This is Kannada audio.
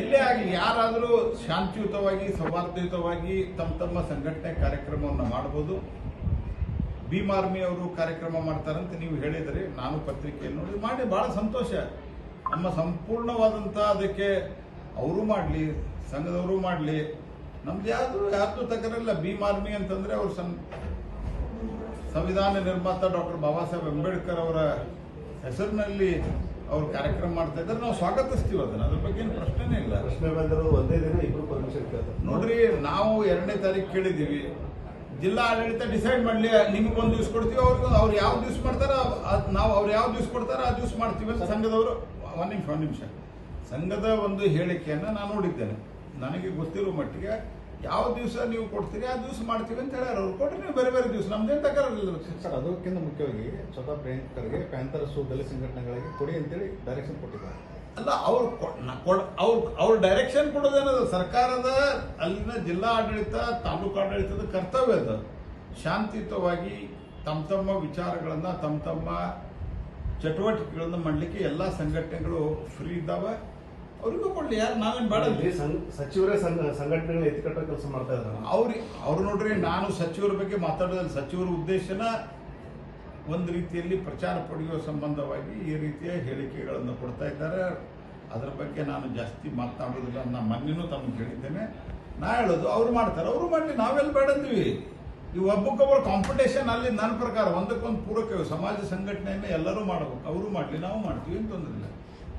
ಎಲ್ಲೇ ಆಗಲಿ, ಯಾರಾದರೂ ಶಾಂತಿಯುತವಾಗಿ, ಸೌಹಾರ್ದಯುತವಾಗಿ ತಮ್ಮ ತಮ್ಮ ಸಂಘಟನೆ ಕಾರ್ಯಕ್ರಮವನ್ನು ಮಾಡ್ಬೋದು. ಭೀಮ್ ಆರ್ಮಿ ಅವರು ಕಾರ್ಯಕ್ರಮ ಮಾಡ್ತಾರಂತ, ನೀವು ಹೇಳಿದರೆ ನಾನು ಪತ್ರಿಕೆಯನ್ನು ನೋಡಿ, ಮಾಡಿ ಭಾಳ ಸಂತೋಷ. ನಮ್ಮ ಸಂಪೂರ್ಣವಾದಂಥ ಅದಕ್ಕೆ ಅವರು ಮಾಡಲಿ, ಸಂಘದವರು ಮಾಡಲಿ. ನಮ್ದು ಯಾವುದು, ಯಾರ್ದು ತಕರಲ್ಲ, ಭೀಮ್ ಆರ್ಮಿ ಅಂತಂದರೆ ಅವರು ಸಂ, ಸಂವಿಧಾನ ನಿರ್ಮಾತ ಡಾಕ್ಟರ್ ಬಾಬಾ ಸಾಹೇಬ್ ಅಂಬೇಡ್ಕರ್ ಅವರ ಹೆಸರಿನಲ್ಲಿ ಅವ್ರು ಕಾರ್ಯಕ್ರಮ ಮಾಡ್ತಾ ಇದ್ದಾರೆ ನಾವು ಸ್ವಾಗತಿಸ್ತೀವಿ ಅದನ್ನ. ಅದ್ರ ಬಗ್ಗೆ ಏನು ಪ್ರಶ್ನೆನೇ ಇಲ್ಲ. ಪ್ರಶ್ನೆ ಬಂದಿರೋದು ಒಂದೇ ದಿನ ಇಬ್ರು ಪರ್ಮಿಷನ್ ಕೇಳ್ತಾರೆ. ನೋಡ್ರಿ ನಾವು ಎರಡನೇ ತಾರೀಕು ಕೇಳಿದ್ದೀವಿ. ಜಿಲ್ಲಾ ಆಡಳಿತ ಡಿಸೈಡ್ ಮಾಡಲಿ ನಿಮ್ಗೆ ಒಂದು ದಿವ್ಸ ಕೊಡ್ತೀವಿ ಅವ್ರಿಗೆ ಅವ್ರು ಯಾವ ದಿವ್ಸ ಮಾಡ್ತಾರ ಅದ್ ನಾವು ಅವ್ರು ಯಾವ ದಿವ್ಸ ಕೊಡ್ತಾರ ಆ ದಿವ್ಸ ಮಾಡ್ತೀವಿ ಅಂತ ಸಂಘದವರು ಒಂದು ನಿಮಿಷ ಒಂದು ನಿಮಿಷ. ಸಂಘದ ಒಂದು ಹೇಳಿಕೆಯನ್ನು ನಾನು ನೋಡಿದ್ದೇನೆ. ನನಗೆ ಗೊತ್ತಿರೋ ಮಟ್ಟಿಗೆ ಯಾವ ದಿವಸ ನೀವು ಕೊಡ್ತೀರಿ ಆ ದಿವಸ ಮಾಡ್ತೀವಿ ಅಂತ ಹೇಳ್ಯಾರ ಅವ್ರು. ಕೊಟ್ಟರೆ ನೀವು ಬೇರೆ ಬೇರೆ ದಿವಸ ನಮ್ದೇನು ತಕರಿಲ್ಲ ಸರ್ ಅದಕ್ಕಿಂತ ಮುಖ್ಯವಾಗಿ ಸ್ವತಃ ಪ್ರಿಯಾಂಕರ್ಗೆ ಪ್ಯಾಂಥರ್ ದಲಿತ ಸಂಘಟನೆಗಳಿಗೆ ಕೊಡಿ ಅಂತೇಳಿ ಡೈರೆಕ್ಷನ್ ಕೊಟ್ಟಿದ್ದಾರೆ. ಅಲ್ಲ ಅವ್ರು ಅವ್ರು ಅವ್ರ ಡೈರೆಕ್ಷನ್ ಕೊಡೋದೇನದು ಸರ್ಕಾರದ ಅಲ್ಲಿನ ಜಿಲ್ಲಾ ಆಡಳಿತ ತಾಲೂಕು ಆಡಳಿತದ ಕರ್ತವ್ಯ ಅದು. ಶಾಂತಿಯುತವಾಗಿ ತಮ್ಮ ತಮ್ಮ ವಿಚಾರಗಳನ್ನು ತಮ್ಮ ತಮ್ಮ ಚಟುವಟಿಕೆಗಳನ್ನು ಮಾಡಲಿಕ್ಕೆ ಎಲ್ಲ ಸಂಘಟನೆಗಳು ಫ್ರೀ ಇದ್ದಾವೆ. ಅವ್ರಿಗೂ ಕೊಡ್ಲಿ ಯಾರು ನಾವೇನು ಬೇಡ ಸಚಿವರೇ ಸಂಘ ಸಂಘಟನೆಗಳು ಎತ್ತಿಕಟ್ಟೋ ಕೆಲಸ ಮಾಡ್ತಾ ಇದ್ದಾರೆ ಅವ್ರಿ ಅವ್ರು ನೋಡ್ರಿ ನಾನು ಸಚಿವರ ಬಗ್ಗೆ ಮಾತಾಡೋದಿಲ್ಲ ಸಚಿವರ ಉದ್ದೇಶನ ಒಂದು ರೀತಿಯಲ್ಲಿ ಪ್ರಚಾರ ಪಡೆಯುವ ಸಂಬಂಧವಾಗಿ ಈ ರೀತಿಯ ಹೇಳಿಕೆಗಳನ್ನು ಕೊಡ್ತಾ ಇದ್ದಾರೆ. ಅದರ ಬಗ್ಗೆ ನಾನು ಜಾಸ್ತಿ ಮಾತಾಡೋದಿಲ್ಲ ನಾನು ಮೊನ್ನೆನೂ ತಮಗೆ ಹೇಳಿದ್ದೇನೆ. ನಾ ಹೇಳೋದು ಅವ್ರು ಮಾಡ್ತಾರೆ. ಅವರು ಮಾಡಲಿ ನಾವೆಲ್ಲ ಬೇಡಂದ್ವಿ ಈ ಒಬ್ಬಕ್ಕೊಬ್ಬರು ಕಾಂಪಿಟೇಷನ್ ಅಲ್ಲಿ ನನ್ನ ಪ್ರಕಾರ ಒಂದಕ್ಕೊಂದು ಪೂರಕ ಸಮಾಜ ಸಂಘಟನೆಯನ್ನು ಎಲ್ಲರೂ ಮಾಡಬೇಕು. ಅವರು ಮಾಡಲಿ ನಾವು ಮಾಡ್ತೀವಿ ಅಂತ ತೊಂದರೆ ಇಲ್ಲ.